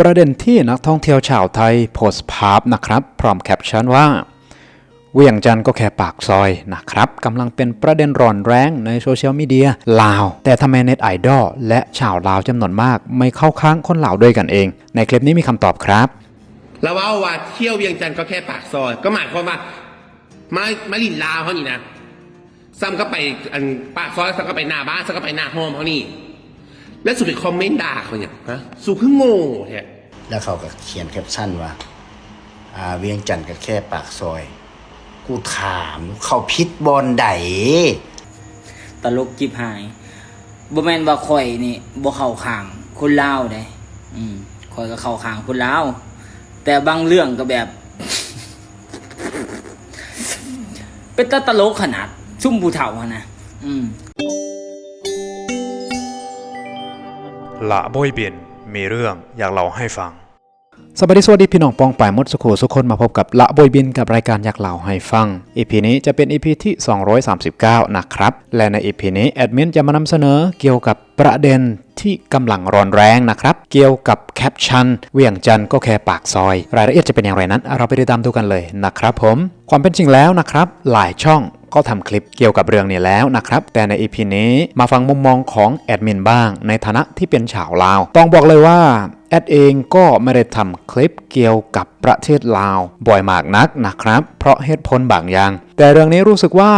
ประเด็นที่นักท่องเที่ยวชาวไทยโพสต์ภาพนะครับ พร้อมแคปชั่นว่า เวียงจันทร์ก็แค่ปากซอยนะครับกำลังเป็นประเด็นร้อนแรงในโซเชียลมีเดียลาว แต่ทำไมเน็ตไอดอลและชาวลาวจำนวนมาก ไม่เข้าข้างคนลาวด้วยกันเอง ในคลิปนี้มีคำตอบครับแล้วว่าว่าเที่ยวเวียงจันทร์ก็แค่ปากซอย ก็หมายความว่ามามาลินลาวเขานี่นะซ้ำก็ไปอันปากซอยซ้ำก็ไปหน้าบ้านซ้ำก็ไปหน้าห้องเขานี่ แล้วสุดไปคอมเมนต์ด่าเขาเนี่ยฮะสู่คือโง่แท้แล้วเขาก็เขียนแคปชั่นว่าอ่า เวียงจันทร์ก็แค่ปากซอย กูถามเขาพิษบอลใดตลกจิบหายบ่แม่นว่าข่อยนี่บ่เข้าข้างคนลาวเด้อืมข่อยก็เข้าข้างคนลาวแต่บางเรื่องก็แบบ เป็นตาตลกขนาดซุ่มผู้เฒ่าหั้นนะอืม ละบอยเบียนมีเรื่องอยากเล่าให้ฟัง สวัสดีสวัสดีพี่น้องปองป่ายมดสุขสุคนมาพบกับละบอยบินกับรายการอยากเล่าให้ฟัง EP นี้จะเป็น EP ที่ 239 นะครับ และใน EP นี้แอดมินจะมานำเสนอเกี่ยวกับประเด็นที่กำลังร้อนแรงนะครับ เกี่ยวกับแคปชั่นเวียงจันทร์ก็แค่ปากซอย รายละเอียดจะเป็นอย่างไรนั้น เราไปติดตามดูกันเลยนะครับผม ความเป็นจริงแล้วนะครับ หลายช่องก็ทำคลิปเกี่ยวกับเรื่องนี้แล้วนะครับ แต่ใน EP นี้มาฟังมุมมองของแอดมินบ้าง ในฐานะที่เป็นชาวลาว ต้องบอกเลยว่า แอดเองก็ไม่ได้ทำคลิปเกี่ยวกับประเทศลาว บ่อยมากนักนะครับ เพราะเหตุผลบางอย่าง แต่เรื่องนี้รู้สึกว่า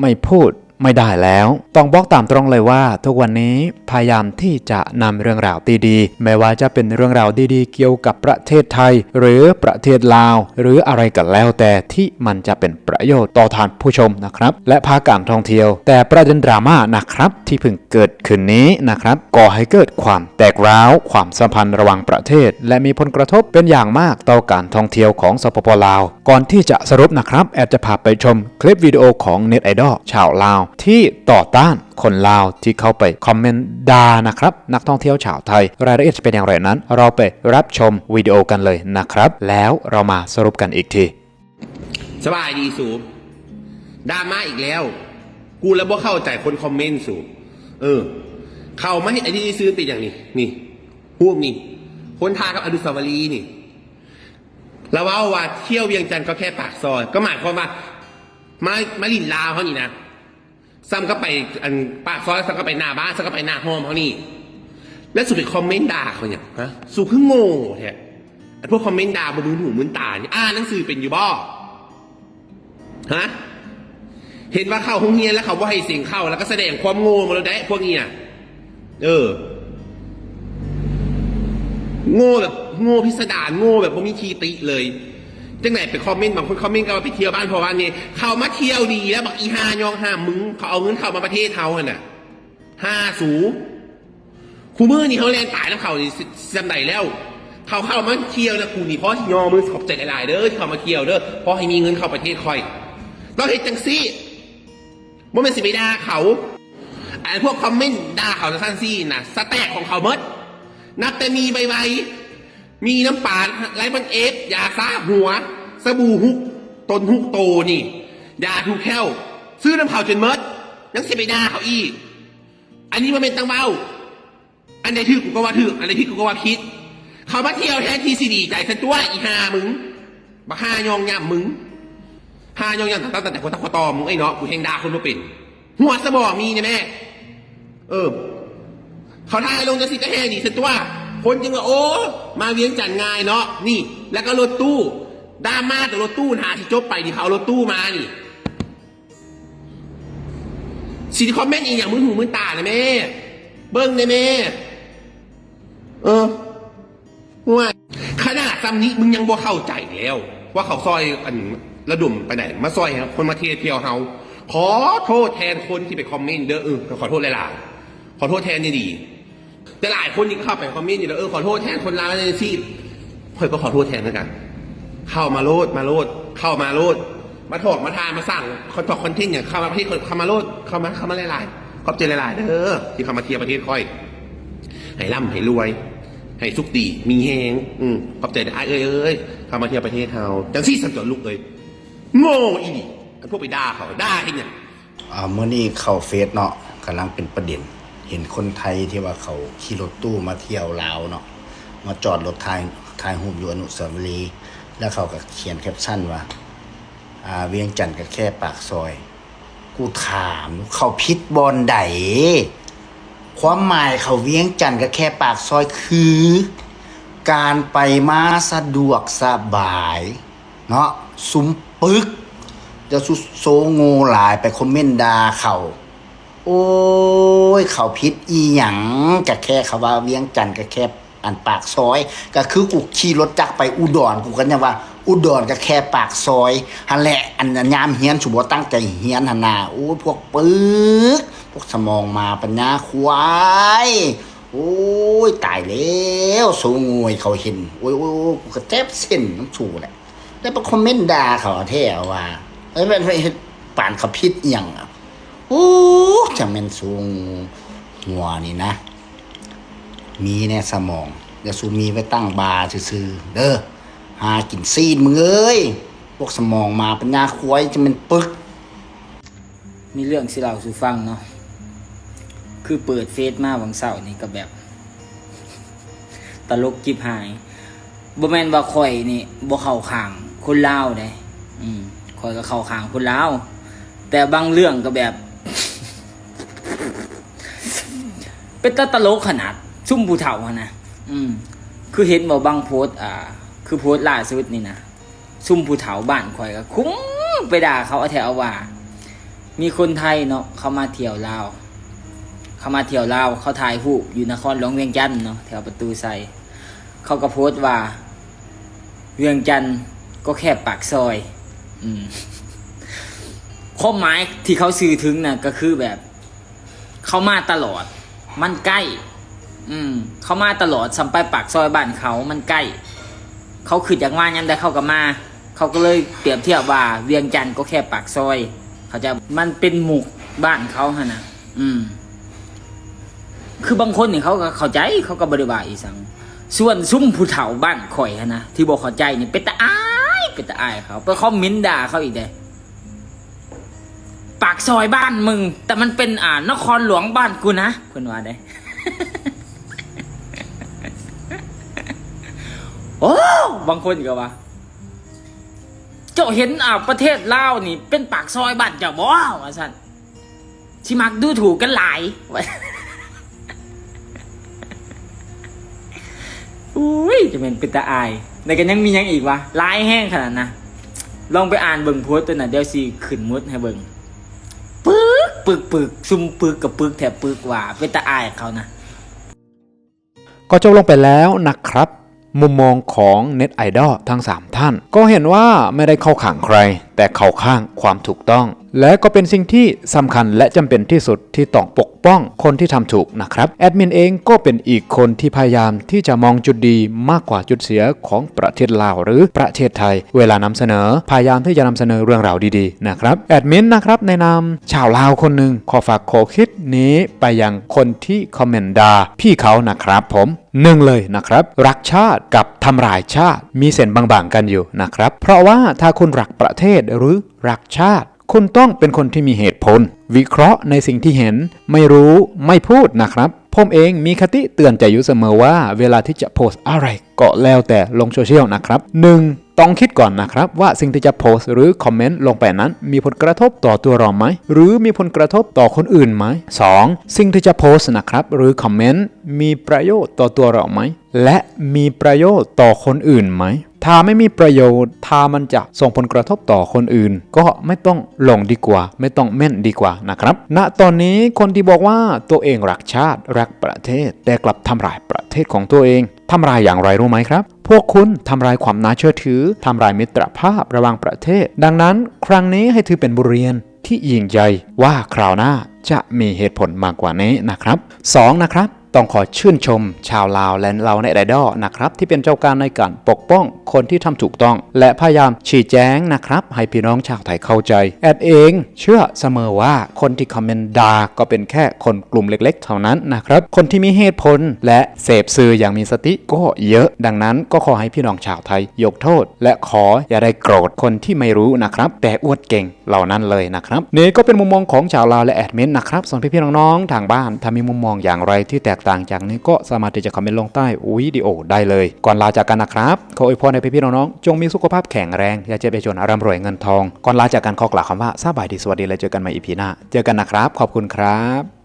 ไม่พูด ไม่ได้แล้ว ต้องบอกตามตรงเลยว่า ทุกวันนี้พยายามที่จะนำเรื่องราวดีๆ ไม่ว่าจะเป็นเรื่องราวดีๆ เกี่ยวกับประเทศไทย หรือประเทศลาว หรืออะไรก็แล้วแต่ที่มันจะเป็นประโยชน์ต่อทานผู้ชมนะครับ และภาคการท่องเที่ยว แต่ประเด็นดราม่านะครับที่เพิ่งเกิดขึ้นนี้นะครับก่อให้เกิดความแตกร้าว ความสัมพันธ์ระหว่างประเทศ และมีผลกระทบเป็นอย่างมากต่อการท่องเที่ยวของสปปลาว ก่อนที่จะสรุปนะครับแอดจะพาไปชมคลิปวิดีโอของเน็ตไอดอลชาวลาวที่ต่อต้านคนลาวที่เข้าไปคอมเมนต์ด่านะครับ นักท่องเที่ยวชาวไทย รายละเอียดจะเป็นอย่างไรนั้น เราไปรับชมวิดีโอกันเลยนะครับ แล้วเรามาสรุปกันอีกที สบายดีสูดราม่าอีกแล้ว กูแล้วบ่เข้าใจคนคอมเมนต์สูเออ เข้ามาให้ไอ้ที่ซื้อเป็นอย่างนี้นี่พวกนี่คนทากับอนุสาวรีย์นี่แล้วว่าว่าเที่ยวเวียงจันทร์ก็แค่ปากซอย ก็หมายความว่ามามาลินลาวเขานี่นะ ซ้ำก็ไปอันปากซอยซ้ำก็ไปหน้าบ้านซ้ำก็ไปหน้าห้องเขานี่ แล้วสุดไปคอมเมนต์ด่าเขาเนี่ยฮะสุคือโง่แท้ไอ้พวกคอมเมนต์ด่าบนมือหูมือตาเนี่ยอ่านหนังสือเป็นอยู่บ่ฮะเห็นว่าเข้าห้องเฮียนแล้วเขาว่าให้เสียงเข้าแล้วก็แสดงความโง่มาแล้วได้พวกนี้น่ะเออ โง่แบบ โง่พิสดารโง่แบบว่ามีทีติเลย จังไหนไปคอมเมนต์บางคนคอมเมนต์ก็ว่าไปเที่ยวบ้านพอวันนี้เขามาเที่ยวดีแล้วบอกอีฮายองห้ามึงเขาเอาเงินเข้ามาประเทศเขาอะน่ะห้าสูคูมือนี่เขาแรงตายแล้วเขานี่จำไหนแล้ว เขาเข้ามาเที่ยวนะกูนี่เพราะยอมือขอบใจหลายๆเด้อที่เขามาเที่ยวเด้อเพราะให้มีเงินเข้าประเทศคอยเราเห็นจังซี่ว่าเป็นสิไปด่าเขาไอ้พวกคอมเมนต์ด่าเขาจะสั้นซี่นะสแต็กของเขาเมดนับแต่มีใบใบ มีน้ำปาดไรมันเอฟยาซาหัว สบู่ฮุกตนฮุกโตนี่ยาทูแคลซื้อน้ำเผาจนเมดยังเสียไปด่าเขาอีกอันนี้มันเป็นตังเบาอันไหนถือกูก็ว่าถืออันไหนที่กูก็ว่าคิด เขามาเที่ยวแทนที่สีดีใจซะตัวอีหามึงบักฮายองยามมึงฮายองยามตั้งแต่คนตะคอตอมึงไอ้เนาะกูแหงดาคนมาเป็น หัวสมองมีเนี่ยแม่ เออ เขาทายลงจะสิก็แห่ดีสิตัว คนจึงว่าโอ้มาเวียงจันทร์ง่ายเนาะนี่ แล้วก็รถตู้ดราม่าแต่รถตู้หาที่จบไปดิเขารถตู้มานี่สิคอมเมนต์อีกอย่างมือหูมือตาเลยแม่เบิ้งเลยแม่เออว่าขนาดซ้ำนี้มึงยังบ่เข้าใจแล้ว ว่าเขาซอยอันระดมไปไหน มาซอยครับคนมาเที่ยวเที่ยวเฮาขอโทษแทนคนที่ไปคอมเมนต์เด้อเออขอโทษหลายๆขอโทษแทนนี่ดี แต่หลายคนนี่เข้าไปคอมเมนต์อยู่แล้วเออขอโทษแทนคนลาวในที่ข่อยก็ขอโทษแทนเหมือนกัน เข้ามาโลดมาโลด เข้ามาโลด มาถอกมาทานมาสั่งคอนทอกคอนเทนต์อย่างเข้ามาประเทศเข้ามาโลดเข้ามาเข้ามาหลายๆขอบใจหลายๆเด้อที่เข้ามาเทียวประเทศค่อยให้ร่ำให้รวย ให้สุขดี มีแหงอืมขอบใจได้เอ้ยเอ้ยเข้ามาเทียวประเทศเฮาจังซี่สันจอลูกเอ้ยโง่อีนี่พวกไปด่าเขาด่าให้เนี่ยอ่าเมื่อนี้เข้าเฟซเนาะกำลังเป็นประเด็น เห็นคนไทยที่ว่าเขาขี่รถตู้มาเที่ยวลาวเนาะมาจอดรถถ่ายถ่ายรูปอยู่อนุสาวรีย์แล้วเขาก็เขียนแคปชั่นว่าอ่า เวียงจันทร์ก็แค่ปากซอย กูถามเขาพิษบอลใดความหมายเขาเวียงจันทร์ก็แค่ปากซอยคือ การไปมาสะดวกสบาย เนาะสุมปึกจะสุโซโงหลายไปคอมเมนต์ด่าเขาโอ้ ยเขาพิษอีหยังก็แค่เขาว่าเวียงจันทร์ก็แค่อันปากซอย ก็คือกูขี่รถจักรไปอุดรกูก็ยังว่า อุดรก็แค่ปากซอยหันแหละอันอันยามเฮียนสุบตั้งใจเฮียนหนนาโอ้พวกปึกพวกสมองมาปัญญาควายโอ้ยตายแล้วสูงวยเขาเห็นโอ้ยโอ้ยกูก็เจ็บเส้นน้ำสูแหละแล้วไปคอมเมนต์ด่าเขาแท้ว่าเอ้ยมันเฮ็ดป่านเขาพิษอีหยังอะ โอ้จะเป็นสูงหัวนี่นะ มีในสมองอย่าสูมีไว้ตั้งบาซื่อๆเด้อหากินซีนมึงเอ้ยพวกสมองมาปัญญาควายจะเป็นปึก มีเรื่องสิเล่าสู่ฟังเนาะคือเปิดเฟซมาวันเสาร์นี่ก็แบบ ตลกจิบหายบ่แมนว่าข่อยนี่บ่เข้าขางคนลาวได้อืมข่อยก็เข้าขางคนลาวแต่บางเรื่องก็แบบ เป็นตาตลกขนาด ซุ่มผู้เฒ่าอะนะอืม คือเห็นบ่บางโพสต์อ่า คือโพสต์ล่าสุดนี่นะซุ่มผู้เฒ่าบ้านข่อยก็คุ้มไปด่าเขาเอาแถวว่า มีคนไทยเนาะเขามาเที่ยวลาวเขามาเที่ยวลาวเขาถ่ายรูปอยู่นครหลวงเวียงจันทน์เนาะแถวประตูไซเขาก็โพสต์ว่า เวียงจันทน์ก็แค่ปากซอย อืมความหมายที่เขาสื่อถึงน่ะก็คือแบบ เขามาตลอด มันใกล้ อืม เขามาตลอดสัมไปปากซอยบ้านเขามันใกล้ เขาคือจากว่ายันได้เข้ากับมา เขาก็เลยเปรียบเทียบว่า เวียงจันทน์ก็แค่ปากซอย เขาจะมันเป็นหมุกบ้านเขาฮะนะอืม คือบางคนเนี่ยเขาก็เข้าใจเขาก็บริบาอีสัง ส่วนซุ้มผู้เฒ่าบ้านข่อยฮะนะที่บอกเข้าใจนี่เป็นตาอายเป็นตาอายเขาไปคอมเมนต์ด่าเขาอีกเลย ปากซอยบ้านมึง แต่มันเป็นอ่านครหลวงบ้านกูนะเพื่อนว่าได้โอ้บางคนก็ว่า เจ้าเห็นอ่าประเทศลาวนี่ เป็นปากซอยบ้านเจ้าบ่ว่าสั่นที่มักดูถูกกันหลายว่าอุ้ยจะเป็นป็นตาอายในกันยังมียังอีกวะลายแห้งขนาดนะลองไปอ่านเบิ่งโพสต์ตัวน่ะเดี๋ยวสิขึ้นมุดให้เบิ่ง ปึกปึกซุ่มปึกกับปึกแถบปึกว่าเป็นตาอายเขานะ ก็จบลงไปแล้วนะครับ มุมมองของเน็ตไอดอลทั้ง 3 ท่าน ก็เห็นว่าไม่ได้เข้าข้างใคร แต่เข้าข้างความถูกต้อง และก็เป็นสิ่งที่สำคัญและจำเป็นที่สุดที่ต้องปกป้องคนที่ทำถูกนะครับแอดมินเองก็เป็นอีกคนที่พยายามที่จะมองจุดดีมากกว่าจุดเสียของประเทศลาวหรือประเทศไทย เวลานำเสนอพยายามที่จะนำเสนอเรื่องราวดีๆนะครับแอดมินนะครับในนามชาวลาวคนหนึ่งขอฝากโคคิดนี้ไปยังคนที่คอมเมนต์ดาพี่เขานะครับผมหนึ่งเลยนะครับ รักชาติกับทำลายชาติมีเส้นบางๆกันอยู่นะครับ เพราะว่าถ้าคุณรักประเทศหรือรักชาติ คุณต้องเป็นคนที่มีเหตุผล วิเคราะห์ในสิ่งที่เห็น ไม่รู้ไม่พูดนะครับผมเองมีคติเตือนใจอยู่เสมอว่าเวลาที่จะโพสต์อะไรก็แล้วแต่ลงโซเชียลนะครับ 1. ต้องคิดก่อนนะครับว่าสิ่งที่จะโพสต์หรือคอมเมนต์ลงไปนั้น มีผลกระทบต่อตัวเราไหม หรือมีผลกระทบต่อคนอื่นไหม 2. สิ่งที่จะโพสต์นะครับ หรือคอมเมนต์มีประโยชน์ต่อตัวเราไหม และมีประโยชน์ต่อคนอื่นไหม ถ้าไม่มีประโยชน์ ถ้ามันจะส่งผลกระทบต่อคนอื่น ก็ไม่ต้องลงดีกว่า ไม่ต้องเม่นดีกว่านะครับ ณ ตอนนี้คนที่บอกว่าตัวเองรักชาติรักประเทศ แต่กลับทำลายประเทศของตัวเองทำลายอย่างไรรู้ไหมครับ พวกคุณทำลายความน่าเชื่อถือทำลายมิตรภาพระหว่างประเทศ ดังนั้น ครั้งนี้ให้ถือเป็นบทเรียนที่ยิ่งใหญ่ว่าคราวหน้าจะมีเหตุผลมากกว่านี้นะครับ 2. นะครับ ต้องขอชื่นชมชาวลาวและเราในไดดอลนะครับที่เป็นเจ้าการในการปกป้องคนที่ทำถูกต้อง และพยายามชี้แจงนะครับ ให้พี่น้องชาวไทยเข้าใจ แอดเอง เชื่อเสมอว่าคนที่คอมเมนต์ด่าก็เป็นแค่คนกลุ่มเล็กๆ เท่านั้นนะครับ คนที่มีเหตุผลและเสพสื่ออย่างมีสติก็เยอะ ดังนั้นก็ขอให้พี่น้องชาวไทย ยกโทษ และขออย่าได้โกรธคนที่ไม่รู้นะครับ แต่อวดเก่งเหล่านั้นเลยนะครับนี่ก็เป็นมุมมองของชาวลาวและแอดมินนะครับส่วนพี่ๆน้องๆทางบ้านถ้ามีมุมมองอย่างไรที่แตกกต่างจากนี้ก็สามารถที่จะคอมเมนต์ลงใต้วิดีโอได้เลย ก่อนลาจากกันนะครับ ขออวยพรให้พี่ๆน้องๆจงมีสุขภาพแข็งแรงอย่าเจ็บอย่าจนร่ำรวยเงินทอง ก่อนลาจากกันขอกล่าวคำว่าสบายดีสวัสดีและเจอกันใหม่อีพีหน้า เจอกันนะครับ ขอบคุณครับ